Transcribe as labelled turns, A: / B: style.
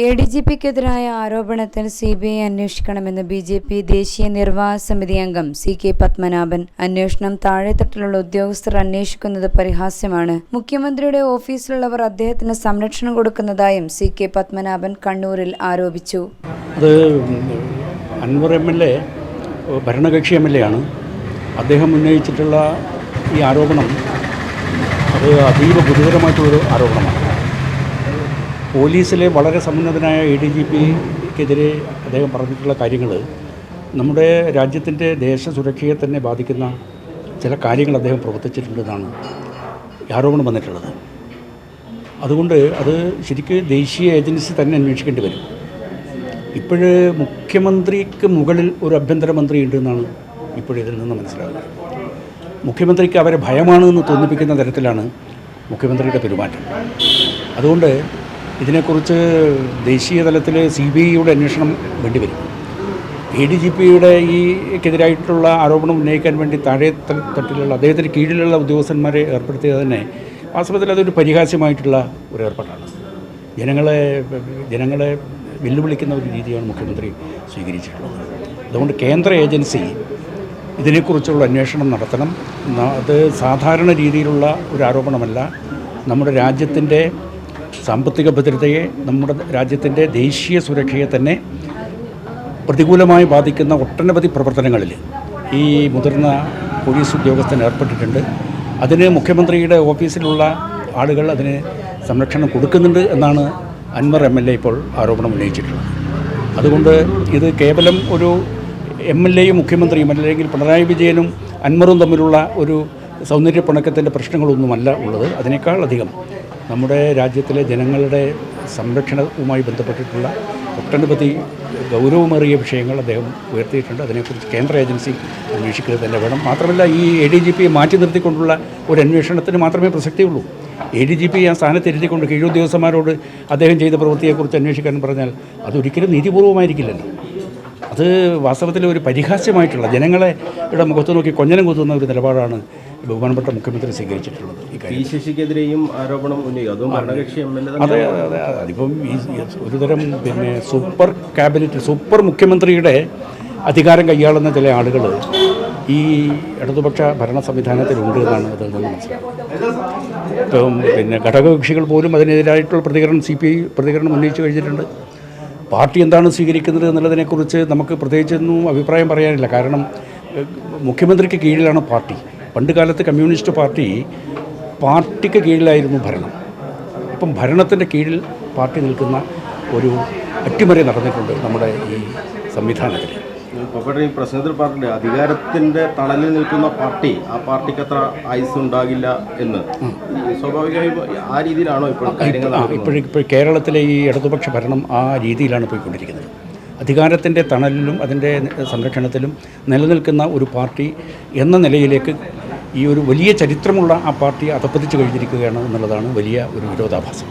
A: A D G പിക്കെതിരായ ആരോപണത്തിൽ C B I അന്വേഷിക്കണമെന്ന് ബി ജെ പി ദേശീയ നിർവാഹ സമിതി അംഗം സി കെ പത്മനാഭൻ. അന്വേഷണം താഴെത്തട്ടിലുള്ള ഉദ്യോഗസ്ഥർ അന്വേഷിക്കുന്നത് പരിഹാസ്യമാണ്. മുഖ്യമന്ത്രിയുടെ ഓഫീസിലുള്ളവർ അദ്ദേഹത്തിന് സംരക്ഷണം കൊടുക്കുന്നതായും സി കെ പത്മനാഭൻ കണ്ണൂരിൽ ആരോപിച്ചു.
B: അൻവർ എം എൽ എ ഭരണകക്ഷി എം എൽ എ ആണ്. അദ്ദേഹം ഉന്നയിച്ചിട്ടുള്ള ഈ ആരോപണം അത് അതീവ ഗുരുതരമായിട്ടുള്ളൊരു ആരോപണമാണ്. പോലീസിലെ വളരെ സമുന്നതനായ എ ഡി ജി പിക്കെതിരെ അദ്ദേഹം പറഞ്ഞിട്ടുള്ള കാര്യങ്ങൾ നമ്മുടെ രാജ്യത്തിന്റെ ദേശസുരക്ഷയെ തന്നെ ബാധിക്കുന്ന ചില കാര്യങ്ങൾ അദ്ദേഹം പ്രവർത്തിച്ചിട്ടുണ്ടെന്നാണ് ആരോപണം വന്നിട്ടുള്ളത്. അതുകൊണ്ട് അത് ശരിക്കും ദേശീയ ഏജൻസി തന്നെ അന്വേഷിക്കേണ്ടി വരും. ഇപ്പോഴ് മുഖ്യമന്ത്രിക്ക് മുകളിൽ ഒരു ആഭ്യന്തരമന്ത്രി ഉണ്ട് എന്നാണ് ഇപ്പോഴിതിൽ നിന്ന് മനസ്സിലാകുന്നത്. മുഖ്യമന്ത്രിക്ക് അവരെ ഭയമാണെന്ന് തോന്നിപ്പിക്കുന്ന തരത്തിലാണ് മുഖ്യമന്ത്രിയുടെ പെരുമാറ്റം. അതുകൊണ്ട് ഇതിനെക്കുറിച്ച് ദേശീയ തലത്തിൽ സി ബി ഐയുടെ അന്വേഷണം വേണ്ടിവരും. എ ഡി ജി പിയുടെ ഈക്കെതിരായിട്ടുള്ള ആരോപണം ഉന്നയിക്കാൻ വേണ്ടി താഴെ തട്ടിലുള്ള അദ്ദേഹത്തിന് കീഴിലുള്ള ഉദ്യോഗസ്ഥന്മാരെ ഏർപ്പെടുത്തിയത് തന്നെ വാസ്തവത്തിൽ അതൊരു പരിഹാസ്യമായിട്ടുള്ള ഒരു ഏർപ്പാടാണ്. ജനങ്ങളെ ജനങ്ങളെ വെല്ലുവിളിക്കുന്ന ഒരു രീതിയാണ് മുഖ്യമന്ത്രി സ്വീകരിച്ചിട്ടുള്ളത്. അതുകൊണ്ട് കേന്ദ്ര ഏജൻസി ഇതിനെക്കുറിച്ചുള്ള അന്വേഷണം നടത്തണം. അത് സാധാരണ രീതിയിലുള്ള ഒരു ആരോപണമല്ല. നമ്മുടെ രാജ്യത്തിന്റെ സാമ്പത്തിക ഭദ്രതയെ നമ്മുടെ രാജ്യത്തിന്റെ ദേശീയ സുരക്ഷയെ തന്നെ പ്രതികൂലമായി ബാധിക്കുന്ന ഒട്ടനവധി പ്രവർത്തനങ്ങളിൽ ഈ മുതിർന്ന പോലീസ് ഉദ്യോഗസ്ഥൻ ഏർപ്പെട്ടിട്ടുണ്ട്. അതിന് മുഖ്യമന്ത്രിയുടെ ഓഫീസിലുള്ള ആളുകൾ അതിന് സംരക്ഷണം കൊടുക്കുന്നുണ്ട് എന്നാണ് അൻവർ എം എൽ എ ഇപ്പോൾ ആരോപണം ഉന്നയിച്ചിട്ടുള്ളത്. അതുകൊണ്ട് ഇത് കേവലം ഒരു എം എൽ എയും മുഖ്യമന്ത്രിയും അല്ലെങ്കിൽ പിണറായി വിജയനും അൻവറും തമ്മിലുള്ള ഒരു സൗന്ദര്യപ്പിണക്കത്തിന്റെ പ്രശ്നങ്ങളൊന്നുമല്ല ഉള്ളത്. അതിനേക്കാൾ അധികം നമ്മുടെ രാജ്യത്തിലെ ജനങ്ങളുടെ സംരക്ഷണവുമായി ബന്ധപ്പെട്ടിട്ടുള്ള ഒട്ടനവധി ഗൗരവമേറിയ വിഷയങ്ങൾ അദ്ദേഹം ഉയർത്തിയിട്ടുണ്ട്. അതിനെക്കുറിച്ച് കേന്ദ്ര ഏജൻസി അന്വേഷിക്കുക തന്നെ വേണം. മാത്രമല്ല ഈ എ ഡി ജി പിയെ മാറ്റി നിർത്തിക്കൊണ്ടുള്ള ഒരു അന്വേഷണത്തിന് മാത്രമേ പ്രസക്തിയുള്ളൂ. എ ഡി ജി പി ആ സ്ഥാനത്ത് എഴുതിക്കൊണ്ട് കീഴുദ്യോഗസ്ഥന്മാരോട് അദ്ദേഹം ചെയ്ത പ്രവൃത്തിയെക്കുറിച്ച് അന്വേഷിക്കാൻ പറഞ്ഞാൽ അതൊരിക്കലും നീതിപൂർവമായിരിക്കില്ലല്ലോ. അത് വാസ്തവത്തിൽ ഒരു പരിഹാസ്യമായിട്ടുള്ള ജനങ്ങളെ ഇവിടെ മുഖത്ത് നോക്കി കൊഞ്ഞനം കുത്തുന്ന ഒരു നിലപാടാണ് ബഹുമാനപ്പെട്ട മുഖ്യമന്ത്രി സ്വീകരിച്ചിട്ടുള്ളത് ഈ
C: ശശിക്കെതിരെയും ആരോപണം അതും
B: അതെ. അതെ അതിപ്പം ഈ ഈ ഒരുതരം പിന്നെ സൂപ്പർ ക്യാബിനറ്റ് സൂപ്പർ മുഖ്യമന്ത്രിയുടെ അധികാരം കൈയാളുന്ന ചില ആളുകൾ ഈ ഇടതുപക്ഷ ഭരണ സംവിധാനത്തിലുണ്ട് എന്നാണ് അതിൽ നിന്ന് മനസ്സിലാക്കുന്നത് ഇപ്പം പിന്നെ ഘടകകക്ഷികൾ പോലും അതിനെതിരായിട്ടുള്ള പ്രതികരണം സി പി ഐ പ്രതികരണം ഉന്നയിച്ചു കഴിഞ്ഞിട്ടുണ്ട്. പാർട്ടി എന്താണ് സ്വീകരിക്കുന്നത് എന്നുള്ളതിനെക്കുറിച്ച് നമുക്ക് പ്രത്യേകിച്ചൊന്നും അഭിപ്രായം പറയാനില്ല. കാരണം മുഖ്യമന്ത്രിക്ക് കീഴിലാണ് പാർട്ടി. പണ്ട് കാലത്ത് കമ്മ്യൂണിസ്റ്റ് പാർട്ടി പാർട്ടിക്ക് കീഴിലായിരുന്നു ഭരണം. ഇപ്പം ഭരണത്തിന്റെ കീഴിൽ പാർട്ടി നിൽക്കുന്ന ഒരു അട്ടിമറി നടന്നിട്ടുണ്ട് നമ്മുടെ ഈ സംവിധാനത്തിൽ.
C: പപ്പയുടെ ഈ പ്രശ്നത്തിൽ പറഞ്ഞിട്ടുണ്ട്. അധികാരത്തിന്റെ തണലിൽ നിൽക്കുന്ന പാർട്ടി ആ പാർട്ടിക്ക് അത്ര ആയുസ് ഉണ്ടാകില്ല എന്ന്. സ്വാഭാവികമായും ആ രീതിയിലാണോ ഇപ്പോൾ കാര്യങ്ങൾ?
B: ഇപ്പോഴിപ്പോൾ കേരളത്തിലെ ഈ ഇടതുപക്ഷ ഭരണം ആ രീതിയിലാണ് പോയിക്കൊണ്ടിരിക്കുന്നത്. അധികാരത്തിന്റെ തണലിലും അതിന്റെ സംരക്ഷണത്തിലും നിലനിൽക്കുന്ന ഒരു പാർട്ടി എന്ന നിലയിലേക്ക് ഈ ഒരു വലിയ ചരിത്രമുള്ള ആ പാർട്ടി അധപ്പതിച്ചു കഴിഞ്ഞിരിക്കുകയാണ് എന്നുള്ളതാണ് വലിയ ഒരു വിരോധാഭാസം.